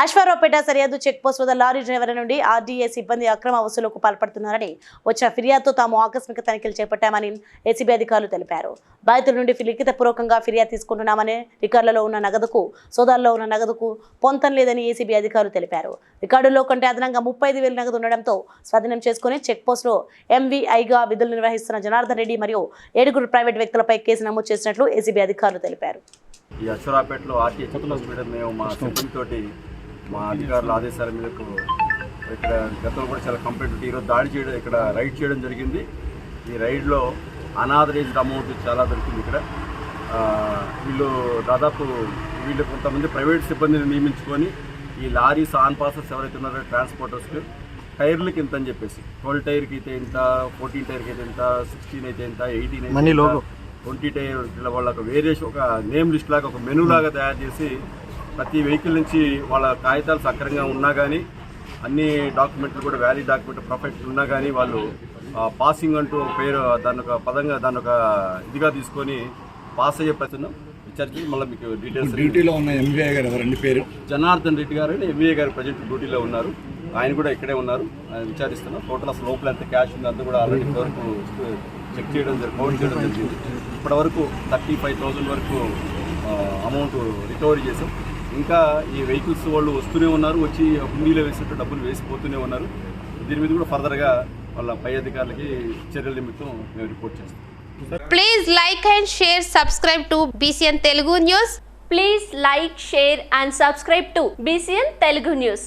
అశ్వారావుపేట సరిహద్దు check post వద్ద lorry driver నుండి ఆర్డీఏ సిబ్బంది అక్రమ వసూలుకు పాల్పడుతున్నారని వచ్చిన ఫిర్యాదుతో తాము ఆకస్మిక తనిఖీలు చేపట్టామని ఏసీబీ అధికారులు తెలిపారు. బాధితుల నుండి లిఖిత పూర్వకంగా ఫిర్యాదు తీసుకుంటున్నామని రికార్డులలో ఉన్న నగదుకు సోదాల్లో ఉన్న నగదుకు పొంతం లేదని ఏసీబీ అధికారులు తెలిపారు. రికార్డుల్లో కంటే అదనంగా ముప్పై ఐదు వేల నగదు ఉండడంతో స్వాధీనం చేసుకుని చెక్ పోస్టులో ఎంవీఐగా విధులు నిర్వహిస్తున్న జనార్దన్ రెడ్డి మరియు ఏడుగురు ప్రైవేట్ వ్యక్తులపై కేసు నమోదు చేసినట్లు ఏసీబీ అధికారులు తెలిపారు. ఈ అశ్వరాపేటలో ఆర్టీఏ చెక్కుల మీద మేము మా సిబ్బంది తోటి మా అధికారుల ఆదేశాల మేరకు ఇక్కడ గతంలో కూడా చాలా కంప్లైంట్ ఈరోజు దాడి చేయడం ఇక్కడ రైడ్ చేయడం జరిగింది. ఈ రైడ్లో అనాథరైజ్డ్ అమౌంట్ చాలా దొరికింది ఇక్కడ. వీళ్ళు దాదాపు వీళ్ళు కొంతమంది ప్రైవేట్ సిబ్బందిని నియమించుకొని ఈ లారీస్ ఆన్ పాసెస్ ఎవరైతే ఉన్నారో ట్రాన్స్పోర్టర్స్కి టైర్లకి ఇంత అని చెప్పేసి ట్వెల్వ్ టైర్కి అయితే ఇంత ఫోర్టీన్ టైర్కి అయితే ఇంత సిక్స్టీన్ అయితే ఇంత ఎయిటీన్ అయితే ట్వంటీ టైర్ ఇట్లా వాళ్ళకి వేరియేషన్ ఒక నేమ్ లిస్ట్ లాగా ఒక మెనూ లాగా తయారు చేసి ప్రతి వెహికల్ నుంచి వాళ్ళ కాగితాలు సక్రంగా ఉన్నా కానీ అన్ని డాక్యుమెంట్లు కూడా వ్యాలిడ్ డాక్యుమెంట్ పర్ఫెక్ట్ ఉన్నా కానీ వాళ్ళు పాసింగ్ అంటూ పేరు దాని ఒక పదంగా దాని ఒక ఇదిగా తీసుకొని పాస్ అయ్యే ప్రయత్నం విచారించి మళ్ళీ మీకు డీటెయిల్స్ డ్యూటీలో ఉన్న ఎంబీఐ గారు ఎవరండి పేరు. జనార్దన్ రెడ్డి గారు ఎంవీఏ గారు ప్రజెంట్ డ్యూటీలో ఉన్నారు. ఆయన కూడా ఇక్కడే ఉన్నారు. ఆయన విచారిస్తున్నాం. టోటల్ అసలు లోపల ఎంత క్యాష్ ఉంది అంతా కూడా ఆల్రెడీ వరకు చెక్ చేయడం జరిగింది కౌంట్ చేయడం జరిగింది. ఇప్పటి వరకు థర్టీ ఫైవ్ థౌజండ్ వరకు అమౌంట్ రికవరీ చేసాం ఇంకా ఈ వెహికల్స్ వాళ్ళు వస్తూనే ఉన్నారు వచ్చి హుండీలో వేసినట్టు డబ్బులు వేసిపోతూనే ఉన్నారు. దీని మీద కూడా ఫర్దర్గా వాళ్ళ పై అధికారులకి చర్యల నిమిత్తం మేము రిపోర్ట్ చేస్తాం. Please like and share subscribe to BCN Telugu news please like share and subscribe to BCN Telugu news